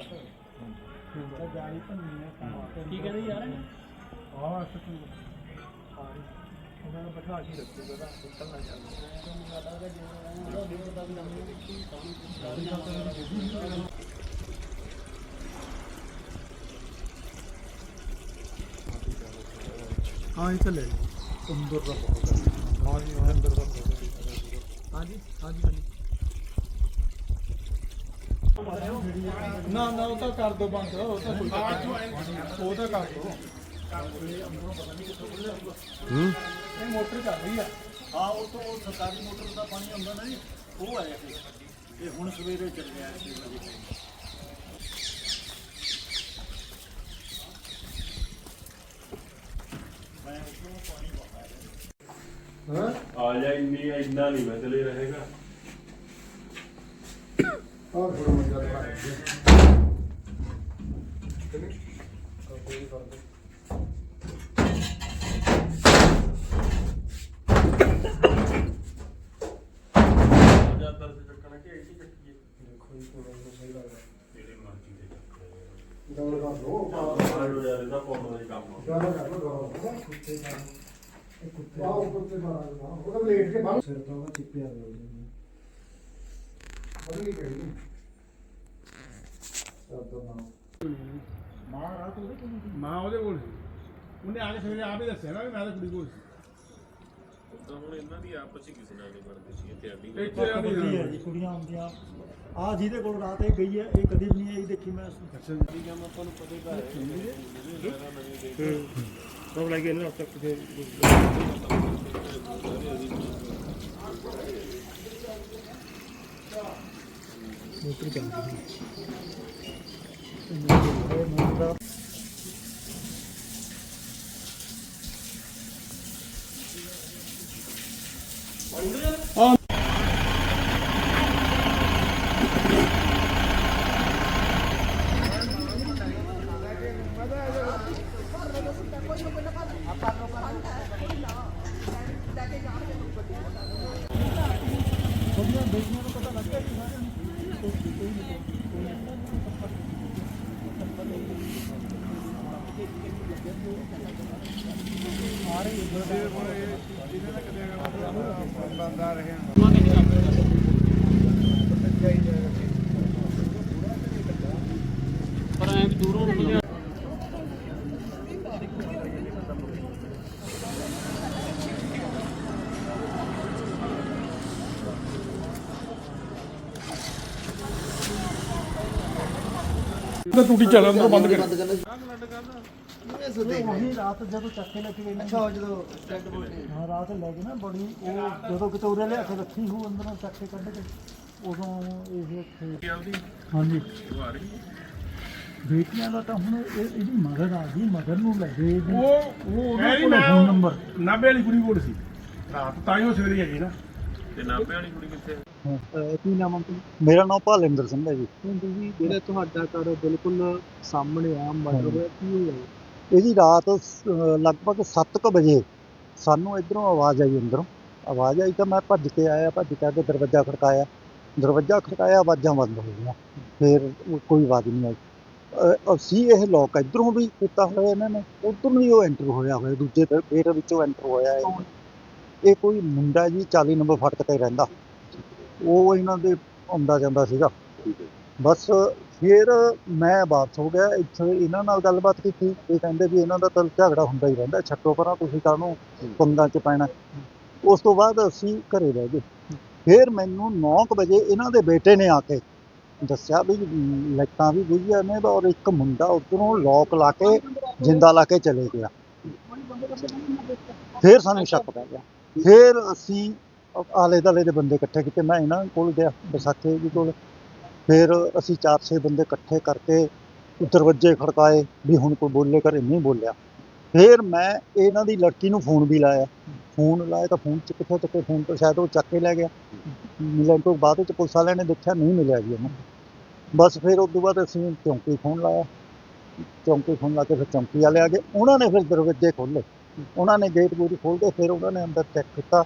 ਜਾਲੀ ਭੰਨੀ ਹੈ ਤਾਂ ਕੀ ਕਹਿੰਦੇ ਯਾਰ ਆਹ ਸੱਚੀ ਉਹਨਾਂ ਨੂੰ ਬਿਠਾ ਕੇ ਰੱਖੂਗਾ ਨਾ ਨਿਕਲ ਨਾ ਜਾਵੇ ਹਾਂ ਇਹ ਚੱਲੇ ਅੰਦਰ ਦਾ ਹਾਂ ਜੀ ਅੰਦਰ ਦਾ ਹਾਂਜੀ ਹਾਂਜੀ ਹਾਂਜੀ ਨਾ ਨਾ ਉਹ ਤਾਂ ਕਰ ਦੋ ਬੰਦ ਉਹ ਤਾਂ ਕੋਈ ਉਹ ਤਾਂ ਕਰ ਦੋ। ਹੂੰ। ਇਹ ਮੋਟਰ ਚੱਲ ਰਹੀ ਆ। ਹਾਂ ਉਹ ਤੋਂ ਉਹ ਸਰਕਾਰੀ ਮੋਟਰ ਦਾ ਪਾਣੀ ਆਉਂਦਾ ਨਾ ਜੀ ਉਹ ਆਇਆ ਸੀ। ਇਹ ਹੁਣ ਸਵੇਰੇ ਚੱਲ ਗਿਆ 6 ਵਜੇ ਮੈਂ ਉਸਨੂੰ ਪਾਣੀ ਪਾਇਆ ਹਾਂ। ਆ ਜਾ ਇੰਨੀ ਇੰਨਾ ਨਹੀਂ ਚਲੇ ਰਹੇਗਾ। ਆਹ ਥੋੜਾ ਮੰਗਾ ਦਿਖਾ ਜ਼ਿਆਦਾ ਸੇ ਚੱਕਣਾ ਕਿ ਐਸੀ ਚੱਕੀਏ। ਦੇਖੋ ਜੀ ਥੋੜਾ ਜਿਹਾ ਸਹੀ ਲੱਗਦਾ। ਜਿਹੜੇ ਮਰਜ਼ੀ ਦੇ ਚੱਕਣੇ ਡਬਲ ਕਰ ਲਓ। ਦਾ ਆ। ਡਬਲ ਕਰ ਲਓ ਡਬਲ ਕੁੱਤੇ ਮਾਰ ਇਹ ਕੁੱਤੇ ਆਹ ਕੁੱਤੇ ਮਾਰ ਉਹ ਤਾਂ ਲੇਟ ਕੇ ਬੰਨ ਸਿਰ ਤੋਂ ਚਿੱਪਿਆ ਹੋਇਆ ਜੀ ਸਭ ਤੋਂ ਨਾਮ ਮਾਂ ਰਾਤ ਉਹਦੇ ਕੋਲ ਸੀ। ਮਾਂ ਉਹਦੇ ਕੋਲ ਸੀ। ਉਹਨੇ ਆ ਕੇ ਸਵੇਰੇ ਆਪ ਹੀ ਦੱਸਿਆ ਨਾ ਵੀ ਮੈਂ ਤਾਂ ਕੁੜੀ ਕੋਲ ਸੀ। ਤਾਂ ਹੁਣ ਇਹਨਾਂ ਦੀ ਆਪਸ ਵਿੱਚ ਕਿਸੇ ਨਾਲ ਨਹੀਂ ਬਣਦੀ ਸੀ ਇੱਥੇ ਅੱਡੀ ਇੱਥੇ ਆ ਕੁੜੀ ਹੈ ਜੀ ਕੁੜੀਆਂ ਆਉਂਦੀਆਂ ਆ ਜਿਹਦੇ ਕੋਲ ਰਾਤ ਇਹ ਗਈ ਹੈ ਇਹ ਕਦੀ ਵੀ ਨਹੀਂ ਆਈ ਦੇਖੀ ਮੈਂ ਸਭ ਲੱਗੇ ਨਾ ਤੱਕ ਫਿਰ ਮੋਟਰ ਚੱਲਦੀ ਹੈ ਪਰ ਐਂ ਦੂਰੋਂ ਨਿਕਲਿਆ ਟੂਟੀ ਚੱਲ ਅੰਦਰ ਬੰਦ ਕਰ। ਉਹੀ ਰਾਤ ਜਦੋਂ ਚੱਕੇ ਲੈ ਕੇ ਗਏ ਅੱਛਾ ਜਦੋਂ ਹਾਂ ਰਾਤ ਲੈ ਗਏ ਨਾ ਬੜੀ ਉਹ ਜਦੋਂ ਕਿਤੇ ਉਰੇ ਲਿਆ ਕੇ ਰੱਖੀ ਹੂ ਅੰਦਰੋਂ ਚੱਕ ਕੇ ਕੱਢ ਕੇ ਉਦੋਂ ਇਹ ਇੱਥੇ ਹਾਂਜੀ। ਬੇਟੀਆਂ ਦਾ ਤਾਂ ਹੁਣ ਇਹ ਇਹਦੀ ਮਦਦ ਆ ਗਈ ਮਦਦ ਨੂੰ ਲੈ ਗਏ ਇਹਦੀ- ਉਹ ਉਹ ਉਹ ਉਹਦੇ ਮੈਂ ਫੋਨ ਨੰਬਰ ਨਾਬੇ ਵਾਲੀ ਕੁੜੀ ਕੋਲ ਸੀ। ਰਾਤ ਤਾਂ ਹੀ ਉਹ ਸਵੇਰੇ ਆਈ ਨਾ। ਤੇ ਨਾਭੇ ਵਾਲੀ ਕੁੜੀ ਕਿੱਥੇ? ਕੀ ਨਾਮ ਹੈ ਮੇਰਾ ਨਾਮ ਭਾਲਿੰਦਰ ਸਿੰਘ ਹੈ ਜੀ। ਤੁਸੀਂ ਜਿਹੜਾ ਤੁਹਾਡਾ ਘਰ ਬਿਲਕੁਲ ਸਾਹਮਣੇ ਆ ਮਰਡਰ ਹੋਇਆ ਕੀ ਹੋਇਆ? ਇਹਦੀ ਰਾਤ ਸ- ਲਗਭਗ 7:00 ਵਜੇ ਸਾਨੂੰ ਇਧਰੋਂ ਆਵਾਜ਼ ਆਈ ਅੰਦਰੋਂ। ਆਵਾਜ਼ ਆਈ ਤਾਂ ਮੈਂ ਭੱਜ ਕੇ ਆਇਆ, ਭੱਜ ਕੇ ਆ ਕੇ ਦਰਵਾਜ਼ਾ ਖੜਕਾਇਆ। ਦਰਵਾਜ਼ਾ ਖੜਕਾਇਆ, ਆਵਾਜ਼ਾਂ ਬੰਦ ਹੋ ਗਈਆਂ। ਫਿਰ ਕੋਈ ਆਵਾਜ਼ ਨਹੀਂ ਆਈ। ਅ- ਅਸੀਂ ਇਹ ਲੋਕ ਇਧਰੋਂ ਵੀ ਕੀਤਾ ਹੋਇਆ ਇਹਨਾਂ ਨੇ, ਉਧਰੋਂ ਵੀ ਉਹ ਐਂਟਰ ਹੋਇਆ ਹੋਇਆ, ਦੂਜੇ ਦੇ- ਗੇਟ ਵਿੱਚੋਂ ਐਂਟਰ ਹੋਇਆ ਇਹ। ਇਹ ਕੋਈ ਮੁੰਡਾ ਜੀ 40 ਨੰਬਰ ਫਟਕ ਤੇ ਰਹਿੰਦਾ। ਉਹ ਇਹਨਾਂ ਦੇ ਆਉਂਦਾ ਜਾਂਦਾ ਸੀਗਾ। ਬਸ ਫਿਰ ਮੈਂ ਵਾਪਸ ਹੋ ਗਿਆ, ਇੱਥੇ ਇਹਨਾਂ ਨਾਲ ਗੱਲਬਾਤ ਕੀਤੀ, ਇਹ ਕਹਿੰਦੇ ਵੀ ਇਹਨਾਂ ਦਾ ਤਾਂ ਝਗੜਾ ਹੁੰਦਾ ਹੀ ਰਹਿੰਦਾ, ਛੱਡੋ ਪਰਾਂ ਤੁਸੀਂ ਕਾਹਨੂੰ ਪੰਗਾਂ 'ਚ ਪੈਣਾ। ਉਸ ਤੋਂ ਬਾਅਦ ਅਸੀਂ ਘਰੇ ਰਹਿ ਗਏ। ਫਿਰ ਮੈਨੂੰ 9 ਵਜੇ ਇਹਨਾਂ ਦੇ ਬੇਟੇ ਨੇ ਆ ਕੇ ਦੱਸਿਆ ਵੀ ਲਾਈਟਾਂ ਵੀ ਬੁਝੀਆਂ ਨੇ ਔਰ ਇੱਕ ਮੁੰਡਾ ਉਧਰੋਂ ਲੋਕ ਲਾ ਕੇ ਜਿੰਦਾ ਲਾ ਕੇ ਚਲੇ ਗਿਆ। ਫਿਰ ਸਾਨੂੰ ਸ਼ੱਕ ਪੈ ਗਿਆ। ਫਿਰ ਅਸੀਂ ਆਲੇ ਦਾਲੇ ਦੇ ਬੰਦੇ ਇਕੱਠੇ ਕੀਤੇ, ਮੈਂ ਇਹਨਾਂ ਕੋਲ ਗਿਆ, ਵਿਸਾਖੇ ਜੀ ਕੋਲ। ਫਿਰ ਅਸੀਂ ਚਾਰ ਛੇ ਬੰਦੇ ਇਕੱਠੇ ਕਰਕੇ ਦਰਵਾਜ਼ੇ ਖੜਕਾਏ ਵੀ ਹੁਣ ਕੋਈ ਬੋਲੇ ਘਰੇ ਨਹੀਂ ਬੋਲਿਆ। ਫਿਰ ਮੈਂ ਇਹਨਾਂ ਦੀ ਲੜਕੀ ਨੂੰ ਫੋਨ ਵੀ ਲਾਇਆ। ਫੋਨ ਲਾਇਆ ਤਾਂ ਫੋਨ ਚ ਕਿੱਥੋਂ ਚੱਕੇ? ਫੋਨ ਤੋਂ ਸ਼ਾਇਦ ਉਹ ਚੱਕ ਕੇ ਲੈ ਗਿਆ। ਮਿਲਣ ਤੋਂ ਬਾਅਦ ਵਿੱਚ ਪੁਲਿਸ ਵਾਲਿਆਂ ਨੇ ਦੇਖਿਆ ਨਹੀਂ ਮਿਲਿਆ ਜੀ ਉਹਨੂੰ। ਬਸ ਫਿਰ ਉਸ ਤੋਂ ਬਾਅਦ ਅਸੀਂ ਚੌਂਕੀ ਫੋਨ ਲਾਇਆ। ਚੌਂਕੀ ਫੋਨ ਲਾ ਕੇ ਫਿਰ ਚੌਂਕੀ ਵਾਲੇ ਆ ਗਏ। ਉਹਨਾਂ ਨੇ ਫਿਰ ਦਰਵਾਜ਼ੇ ਖੋਲ੍ਹੇ। ਉਹਨਾਂ ਨੇ ਗੇਟ ਗੂਟ ਖੋਲ੍ਹ ਕੇ ਫਿਰ ਉਹਨਾਂ ਨੇ ਅੰਦਰ ਚੈੱਕ ਕੀਤਾ।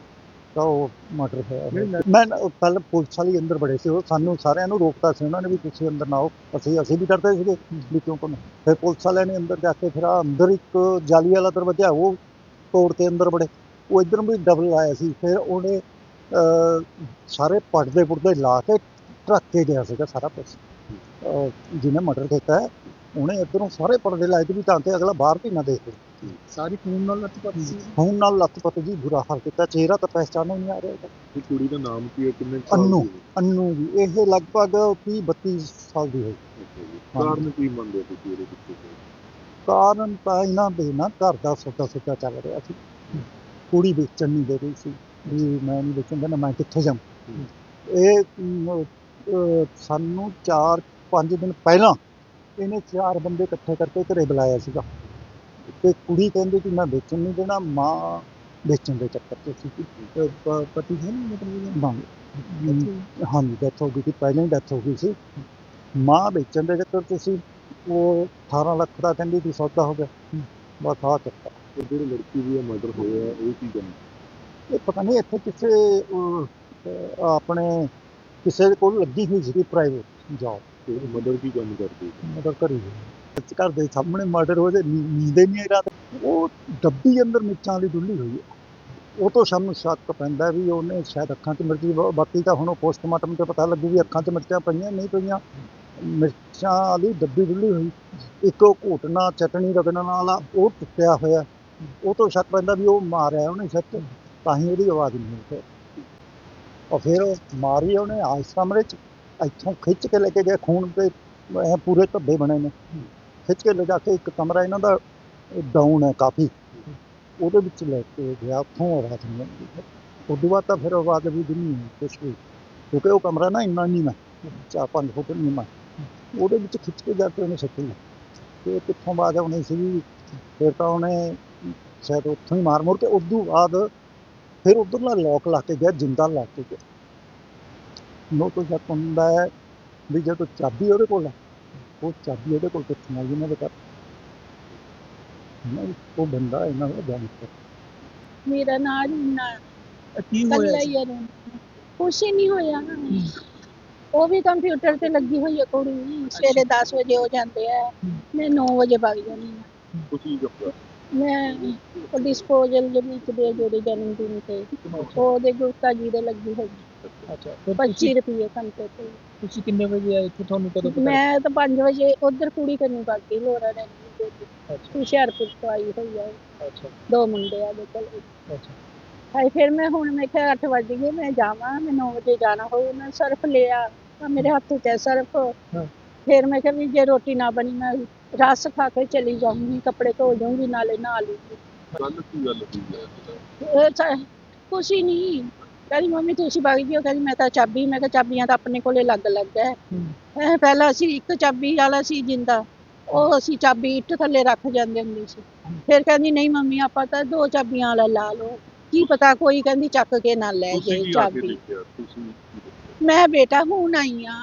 ਤਾਂ ਉਹ ਮਰਡਰ ਹੋਇਆ ਮੈਂ ਕੱਲ ਪੁਲਿਸ ਵਾਲੀ ਅੰਦਰ ਬੜੇ ਸੀ ਉਹ ਸਾਨੂੰ ਸਾਰਿਆਂ ਨੂੰ ਰੋਕਤਾ ਸੀ। ਉਹਨਾਂ ਨੇ ਵੀ ਤੁਸੀਂ ਅੰਦਰ ਨਾ ਆਓ। ਅਸੀਂ ਅਸੀਂ ਵੀ ਡਰਦੇ ਸੀਗੇ ਵੀ ਕਿਉਂ ਕਰਨਾ ਫਿਰ ਪੁਲਿਸ ਵਾਲਿਆਂ ਨੇ ਅੰਦਰ ਜਾ ਕੇ ਫਿਰ ਅੰਦਰ ਇੱਕ ਜਾਲੀ ਵਾਲਾ ਦਰਵਾਜ਼ਾ ਉਹ ਤੋੜ ਤੇ ਅੰਦਰ ਬੜੇ ਉਹ ਇੱਧਰ ਵੀ ਡਬਲ ਆਇਆ ਸੀ। ਫਿਰ ਉਹਨੇ ਅਹ, ਸਾਰੇ ਪੜਦੇ ਪੁਰਦੇ ਲਾ ਕੇ ਟਰੱਕ ਕੇ ਗਿਆ ਸੀਗਾ ਸਾਰਾ ਕੁਛ। ਜਿਹਨੇ ਮਰਡਰ ਕੀਤਾ ਹੈ ਉਹਨੇ ਇੱਧਰੋਂ ਸਾਰੇ ਪਰਦੇ ਲਾਏ ਤੇ ਵੀ ਤਾਂ ਕਿ ਅਗਲਾ ਬਾਹਰ ਵੀ ਨਾ ਦੇਖੇ ਸਾਰੀ ਖੂਨ ਨਾਲ ਲੱਤ ਸੀ। ਹੁਣ ਨਾਲ ਲੱਤ ਜੀ ਬੁਰਾ ਹਾਲ ਕੀਤਾ। ਚਿਹਰਾ ਤਾਂ ਪਹਿਚਾਨੋ ਨਹੀਂ ਆ ਰਿਹਾ ਇਹਦਾ। ਇਹ ਕੁੜੀ ਦਾ ਨਾਮ ਕੀ ਹੈ? ਕਿੰਨੇ ਸਾਲ ਅੰਨੂ ਦੀ ਹੈ? ਅੰਨੂ ਜੀ। ਇਹ ਲਗਭਗ 30 32 ਸਾਲ ਦੀ ਹੋਈ। ਅੱਛਾ ਜੀ। ਕਾਰਨ ਕੀ ਮੰਨਦੇ ਹੋ ਤੁਸੀਂ ਇਹਦੇ ਪਿੱਛੇ? ਕਾਰਨ ਤਾਂ ਇਹਨਾਂ ਦੇ ਨਾ ਘਰ ਦਾ ਸੌਦਾ ਸੌਦਾ ਚੱਲ ਰਿਹਾ ਸੀ। ਕੁੜੀ ਵੇਚਣ ਨਹੀਂ ਦੇ ਰਹੀ ਸੀ। ਵੀ ਮੈਂ ਨਹੀਂ ਵੇਚਣ ਦੇਣਾ ਮੈਂ ਕਿੱਥੇ ਜਾਵਾਂ? ਇਹ ਅਹ, ਸਾਨੂੰ 4-5 ਦਿਨ ਪਹਿਲਾਂ ਇਹਨੇ ਚਾਰ ਬੰਦੇ ਇਕੱਠੇ ਕਰਕੇ ਘਰੇ ਬੁਲਾਇਆ ਸੀਗਾ। ਤੇ ਕੁੜੀ ਕਹਿੰਦੀ ਕਿ ਮੈਂ ਵੇਚਣ ਨਹੀਂ ਦੇਣਾ ਮਾਂ ਵੇਚਣ ਦੇ ਚੱਕਰ 'ਚ ਸੀ। ਪਤੀ ਹੈ ਨਹੀਂ ਮਤਲਬ ਹਾਂ। ਹਾਂਜੀ ਡੈਥ ਹੋ ਗਈ ਸੀ ਪਹਿਲਾਂ ਹੀ ਡੈਥ ਹੋ ਗਈ ਸੀ। ਮਾਂ ਵੇਚਣ ਦੇ ਚੱਕਰ 'ਚ ਸੀ ਉਹ 18 ਲੱਖ ਦਾ ਕਹਿੰਦੀ ਸੀ ਸੌਦਾ ਹੋ ਗਿਆ। ਬਸ ਆ ਚੱਕਰ। ਤੇ ਜਿਹੜੀ ਲੜਕੀ ਦੀ ਮਰਡਰ ਹੋਇਆ ਉਹ ਕੀ ਗੱਲ? ਇਹ ਪਤਾ ਨਹੀਂ ਇੱਥੇ ਕਿਸੇ ਆਪਣੇ ਕਿਸੇ ਦੇ ਕੋਲ ਲੱਗੀ ਹੋਈ ਸੀ ਪ੍ਰਾਈਵੇਟ ਜੌਬ ਤੇ ਮਰਡਰ ਕੀ ਕੰਮ ਕਰਦੀ ਹੈ ਮਰਡਰ ਕਰੀ। ਘਰ ਦੇ ਸਾਹਮਣੇ ਮਰਡਰ ਹੋ ਜੇ ਨੀਂਦੇ ਹੀ ਨਹੀਂ ਰਾਤ ਉਹ ਡੱਬੀ ਅੰਦਰ ਮਿਰਚਾਂ ਵਾਲੀ ਡੁੱਲੀ ਹੋਈ ਹੈ। ਉਹ ਤੋਂ ਸਾਨੂੰ ਸ਼ੱਕ ਪੈਂਦਾ ਵੀ ਉਹਨੇ ਸ਼ਾਇਦ ਅੱਖਾਂ 'ਚ ਮਿਰਚੀ ਬਾਕੀ ਤਾਂ ਹੁਣ ਉਹ ਪੋਸਟਮਾਰਟਮ ਤੇ ਪਤਾ ਲੱਗੂ ਵੀ ਅੱਖਾਂ 'ਚ ਮਿਰਚਾਂ ਪਈਆਂ, ਨਹੀਂ ਪਈਆਂ। ਮਿਰਚਾਂ ਵਾਲੀ ਡੱਬੀ ਡੁੱਲੀ ਹੋਈ। ਇੱਕ ਉਹ ਘੋਟਣਾ ਚਟਣੀ, ਰਗੜਨ ਵਾਲਾ ਉਹ ਟੁੱਟਿਆ ਹੋਇਆ। ਉਹ ਤੋਂ ਸ਼ੱਕ ਪੈਂਦਾ ਵੀ ਉਹ ਮਾਰਿਆ ਉਹਨੇ ਸੱਚ ਤਾਂ ਹੀ ਉਹਦੀ ਆਵਾਜ਼ ਨਹੀਂ ਹੋਈ ਉਹ ਫਿਰ ਉਹ ਮਾਰੀ ਉਹਨੇ ਆਸ ਕਮਰੇ 'ਚ, ਇੱਥੋਂ ਖਿੱਚ ਕੇ ਲੈ ਕੇ ਗਏ, ਖੂਨ ਤੇ ਐਂ ਪੂਰੇ ਧੱਬੇ ਬਣੇ ਨੇ। ਖਿੱਚ ਕੇ ਲਿਜਾ ਕੇ ਇੱਕ ਕਮਰਾ ਇਹਨਾਂ ਦਾ ਡਾਊਨ ਹੈ ਕਾਫੀ। ਉਹਦੇ ਵਿੱਚ ਲੈ ਕੇ ਗਿਆ, ਉੱਥੋਂ ਆਵਾਜ਼ ਨਹੀਂ ਆਉਂਦੀ। ਉਦੋਂ ਬਾਅਦ ਤਾਂ ਫਿਰ ਆਵਾਜ਼ ਵੀ ਨਹੀਂ ਹੋਈ ਕੁਛ ਵੀ। ਕਿਉਂਕਿ ਉਹ ਕਮਰਾ ਨਾ ਇੰਨਾ ਨਹੀਂ ਮੈਂ, ਚਾਰ ਪੰਜ ਫੁੱਟ ਨਹੀਂ ਮੈਂ। ਉਹਦੇ ਵਿੱਚ ਖਿੱਚ ਕੇ ਜਾ ਕੇ ਉਹਨੇ ਸੱਟੀ ਤੇ ਕਿੱਥੋਂ ਆਵਾਜ਼ ਆਉਣੀ ਸੀ ਫਿਰ ਤਾਂ ਉਹਨੇ ਸ਼ਾਇਦ ਉੱਥੋਂ ਹੀ ਮਾਰ ਮੁਰ ਕੇ ਤੋਂ ਬਾਅਦ ਫਿਰ ਉਧਰਲਾ ਲੋਕ ਲਾ ਕੇ ਗਿਆ, ਜਿੰਦਾ ਲਾ ਕੇ ਗਿਆ। ਨੋ ਤੋਂ ਸ਼ੱਕ ਹੁੰਦਾ ਹੈ ਵੀ ਜਦੋਂ ਚਾਬੀ ਉਹਦੇ ਕੋਲ ਹੈ ਉਹ ਚਾਬੀ ਉਹਦੇ ਕੋਲ ਕਿੱਥੋਂ ਆਈ ਇਹਨਾਂ ਦੇ ਘਰ? ਨਹੀਂ, ਉਹ ਬੰਦਾ ਇਹਨਾਂ ਦਾ ਗੈਂਗਸਟਰ ਮੇਰਾ ਨਾਂ ਨਾ। ਕੀ ਕੱਲਾ ਹੀ ਆ ਰੋਣਾ। ਕੁਛ ਹੀ ਨਹੀਂ ਹੋਇਆ। ਉਹ ਵੀ ਕੰਪਿਊਟਰ ਤੇ ਲੱਗੀ ਹੋਈ ਹੈ ਕੁੜੀ। ਸਵੇਰੇ 10 ਵਜੇ ਹੋ ਜਾਂਦੇ ਆ। ਮੈਂ 9 ਵਜੇ ਵਗ ਜਾਂਦੀ ਹਾਂ ਤੁਸੀਂ ਜੱਫਾ ਮੈਂ ਉਹ ਡਿਸਪੋਜ਼ਲ ਦੇ ਵਿੱਚ ਦੇ ਜਿਹੜੇ ਜਨਮ ਦਿਨ ਤੇ ਉਹਦੇ ਗੁਰਤਾ ਜੀ ਦੇ ਲੱਗੀ ਹੋਈ। ਅੱਛਾ 25 ਰੁਪਏ ਘੰਟੇ ਤੇ। ਤੁਸੀਂ ਕਿੰਨੇ ਵਜੇ ਆਏ ਇੱਥੇ? ਤੁਹਾਨੂੰ ਕਦੋਂ ਮੈਂ ਤਾਂ 5 ਵਜੇ ਉਧਰ ਕੁੜੀ ਕਰਨੀ ਬਾਕੀ ਲੋਰਾ ਰਹਿੰਦੀ ਤੇ ਅੱਛਾ। ਹੁਸ਼ਿਆਰਪੁਰ ਤੋਂ ਆਈ ਹੋਈ ਆ। ਅੱਛਾ। ਦੋ ਮੁੰਡੇ ਆ ਦੇ ਕੋਲ। ਅੱਛਾ। ਹਾਏ ਫਿਰ ਮੈਂ ਹੁਣ ਮੈਂ ਕਿਹਾ 8 ਵਜ ਗਏ ਮੈਂ ਜਾਵਾਂ ਮੈਂ 9 ਵਜੇ ਜਾਣਾ ਹੋਊ ਮੈਂ ਸਰਫ ਲਿਆ ਆਹ ਮੇਰੇ ਹੱਥ 'ਚ ਹੈ ਸਰਫ। ਹਾਂ। ਫਿਰ ਮੈਂ ਕਿਹਾ ਵੀ ਜੇ ਰੋਟੀ ਨਾ ਬਣੀ ਮੈਂ ਰਸ ਖਾ ਕੇ ਚਲੀ ਜਾਊਂਗੀ ਕੱਪੜੇ ਧੋ ਜਾਊਂਗੀ ਨਾਲੇ ਨਹਾ ਲੂੰਗੀ ਗੱਲ ਕੀ ਗੱਲ ਹੋਈ ਹੈ ਇਹ ਤਾਂ ਕੁਛ ਹੀ ਨਹੀਂ। ਕਹਿੰਦੀ ਮੰਮੀ ਤੁਸੀਂ ਵਗ ਜਿਓ ਕਹਿੰਦੀ ਮੈਂ ਤਾਂ ਚਾਬੀ ਮੈਂ ਕਿਹਾ ਚਾਬੀਆਂ ਤਾਂ ਆਪਣੇ ਕੋਲੇ ਲੱਗ ਲੱਗ ਹੈ। ਹੈਂ, ਪਹਿਲਾਂ ਅਸੀਂ ਇੱਕ ਚਾਬੀ ਵਾਲਾ ਸੀ ਜਿੰਦਾ ਉਹ ਅਸੀਂ ਚਾਬੀ ਇੱਟ ਥੱਲੇ ਰੱਖ ਜਾਂਦੇ ਹੁੰਦੇ ਸੀ। ਫਿਰ ਕਹਿੰਦੀ ਨਹੀਂ ਮੰਮੀ ਆਪਾਂ ਤਾਂ ਦੋ ਚਾਬੀਆਂ ਵਾਲਾ ਲਾ ਲਓ। ਕੀ ਪਤਾ ਕੋਈ ਕਹਿੰਦੀ ਚੱਕ ਕੇ ਨਾ ਲੈ ਕੇ ਚਾਬੀ? ਮੈਂ ਬੇਟਾ ਹੁਣ ਆਈ ਆ।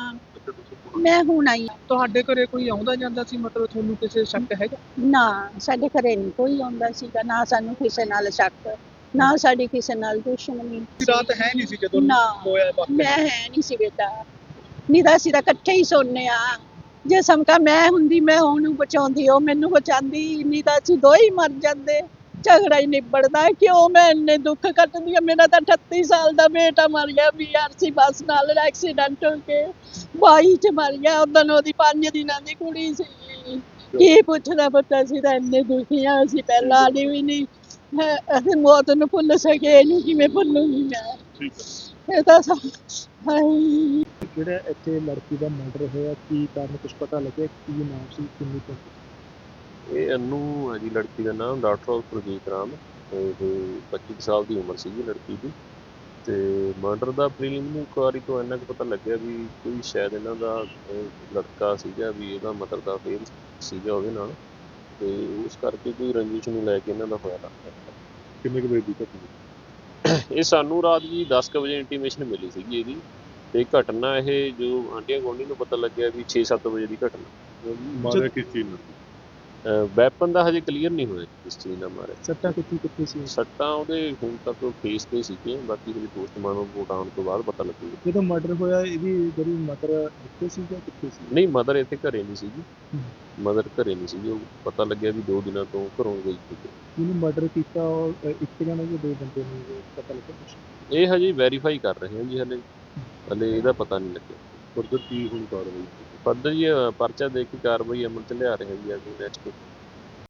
ਮੈਂ ਹੁਣ ਆਈ ਆਂ। ਤੁਹਾਡੇ ਘਰੇ ਕੋਈ ਆਉਂਦਾ ਜਾਂਦਾ ਸੀ? ਮਤਲਬ ਤੁਹਾਨੂੰ ਕਿਸੇ ਸ਼ੱਕ ਹੈਗਾ? ਨਾ ਸਾਡੇ ਘਰੇ ਨਹੀਂ ਕੋਈ ਆਉਂਦਾ ਸੀਗਾ। ਨਾ ਸਾਨੂੰ ਕਿਸੇ ਨਾਲ ਸ਼ੱਕ। ਨਾ ਸਾਡੀ ਕਿਸੇ ਨਾਲ ਦੁਸ਼ਮਣੀ ਰਾਤ ਹੈ ਨਹੀਂ ਸੀ ਜਦੋਂ ਨਾ ਹੋਇਆ ਮੈਂ ਹੈ ਨਹੀਂ ਸੀ ਬੇਟਾ। ਨਹੀਂ ਤਾਂ ਅਸੀਂ ਤਾਂ ਇਕੱਠੇ ਹੀ ਸੋਨੇ ਆ। ਜੇ ਸਮਕਾ ਮੈਂ ਹੁੰਦੀ ਮੈਂ ਉਹਨੂੰ ਬਚਾਉਂਦੀ ਉਹ ਮੈਨੂੰ ਬਚਾਉਂਦੀ। ਨਹੀਂ ਤਾਂ ਅਸੀਂ ਦੋ ਹੀ ਮਰ ਜਾਂਦੇ। ਝਗੜਾ ਹੀ ਨਿਬੜਦਾ। ਕਿਉਂ ਮੈਂ ਇੰਨੇ ਦੁੱਖ ਕੱਟਦੀ ਆ? ਮੇਰਾ ਤਾਂ 38 ਸਾਲ ਦਾ ਬੇਟਾ ਮਰ ਗਿਆ ਬੀਆਰਸੀ ਬੱਸ ਨਾਲ ਐਕਸੀਡੈਂਟ ਹੋ ਕੇ। 22 ਚ ਮਰ ਗਿਆ ਉਦੋਂ ਉਹਦੀ 5 ਦਿਨਾਂ ਦੀ ਕੁੜੀ ਸੀ। ਕੀ ਪੁੱਛਦਾ ਪੁੱਛਦਾ ਸੀ ਤਾਂ ਇੰਨੇ ਦੁਖੀ ਆ। ਅਸੀਂ ਪਹਿਲਾਂ ਵਾਲੀ ਵੀ ਨਹੀਂ ਹੈ, ਅਸੀਂ ਮੌਤ ਨੂੰ ਭੁੱਲ ਸਕੇ ਇਹਨੂੰ ਕਿਵੇਂ ਭੁੱਲੂਗੀ ਮੈਂ। ਠੀਕ ਹੈ। ਇਹ ਤਾਂ ਸਭ ਹਾਏ। ਜਿਹੜਾ ਇੱਥੇ ਲੜਕੀ ਦਾ ਮਰਡਰ ਹੋਇਆ ਕੀ ਕਾਰਨ ਕੁਝ ਪਤਾ ਲੱਗਿਆ ਕੀ ਨਾਮ ਸੀ ਕਿੰਨੀ ਕੁ ਇਹ ਅਨੂ ਹੈ ਜੀ ਲੜਕੀ ਦਾ ਨਾਮ ਡਾਕਟਰ ਪ੍ਰਦੀਪ ਰਾਮ। ਇਹ 25 ਕੁ ਸਾਲ ਦੀ ਉਮਰ ਸੀਗੀ ਲੜਕੀ ਦੀ। ਤੇ ਮਰਡਰ ਦਾ ਪ੍ਰੀਲਿਮਿਨਰੀ ਇਨਕੁਆਰੀ ਤੋਂ ਇੰਨਾ ਕੁ ਪਤਾ ਲੱਗਿਆ ਵੀ ਕੋਈ ਸ਼ਾਇਦ ਇਹਨਾਂ ਦਾ ਅਹ, ਲੜਕਾ ਸੀਗਾ ਵੀ ਇਹਦਾ ਮਤਲਬ ਦਾ ਫੇਲ ਸੀਗਾ ਉਹਦੇ ਨਾਲ। ਤੇ ਉਸ ਕਰਕੇ ਕੋਈ ਰੰਜਿਸ਼ ਨੂੰ ਲੈ ਕੇ ਇਹਨਾਂ ਦਾ ਹੋਇਆ ਲੱਗਦਾ ਕਿੰਨੇ ਕੁ ਵਜੇ ਦੀ ਘਟਨਾ? ਇਹ ਸਾਨੂੰ ਰਾਤ ਜੀ 10 ਕੁ ਵਜੇ ਇੰਟੀਮੇਸ਼ਨ ਮਿਲੀ ਸੀਗੀ ਇਹਦੀ। ਤੇ ਘਟਨਾ ਇਹ ਜੋ ਆਂਡੀਆਂ ਗੁਆਂਢੀ ਨੂੰ ਪਤਾ ਲੱਗਿਆ ਵੀ 6-7 ਵਜੇ ਦੀ ਘਟਨਾ। ਮਾਰਿਆ ਕਿਸ ਚੀਜ਼ ਨਾਲ? ਵੈਪਨ ਦਾ ਹਜੇ ਕਲੀਅਰ ਨਹੀਂ ਹੋਇਆ ਇਸ ਚੀਜ਼ ਨਾਲ ਮਾਰੇ। ਸੱਟਾਂ ਕਿੱਥੇ ਕਿੱਥੇ ਸੀ? ਸੱਟਾਂ ਉਹਦੇ ਹੁਣ ਤੱਕ ਫੇਸ ਤੇ ਸੀਗੀਆਂ ਬਾਕੀ ਜਿਹੜੀ ਪੋਸਟਮਾਰਟਮ ਰਿਪੋਰਟ ਆਉਣ ਤੋਂ ਬਾਅਦ ਪਤਾ ਲੱਗੂਗਾ। ਜਦੋਂ ਮਰਡਰ ਹੋਇਆ ਇਹਦੀ ਜਿਹੜੀ ਮਦਰ ਕਿੱਥੇ ਸੀ ਜਾਂ ਕਿੱਥੇ ਸੀ? ਨਹੀਂ ਮਦਰ ਇੱਥੇ ਘਰੇ ਨਹੀਂ ਸੀਗੀ। ਮਦਰ ਘਰੇ ਨਹੀਂ ਸੀਗੀ ਉਹ ਪਤਾ ਲੱਗਿਆ ਵੀ ਦੋ ਦਿਨਾਂ ਤੋਂ ਘਰੋਂ ਗਈ ਸੀ। ਜਿਹਨੇ ਮਰਡਰ ਕੀਤਾ ਉਹ ਇੱਕ ਜਣਾ ਜਾਂ ਦੋ ਬੰਦੇ ਨੇ ਪਤਾ ਲੱਗਾ ਕੁਛ? ਇਹ ਹਜੇ ਵੈਰੀਫਾਈ ਕਰ ਰਹੇ ਹਾਂ ਜੀ ਹਲੇ। ਹਲੇ ਇਹਦਾ ਪਤਾ ਨਹੀਂ ਲੱਗਿਆ। ਫurther ਕੀ ਹੁਣ ਕਾਰਵਾਈ ਫਰਦਰ ਜੀ ਪਰਚਾ ਦੇ ਕੇ ਕਾਰਵਾਈ ਅਮਲ ਚ ਲਿਆ ਰਹੇ ਹਾਂ ਜੀ ਅਗਲੀ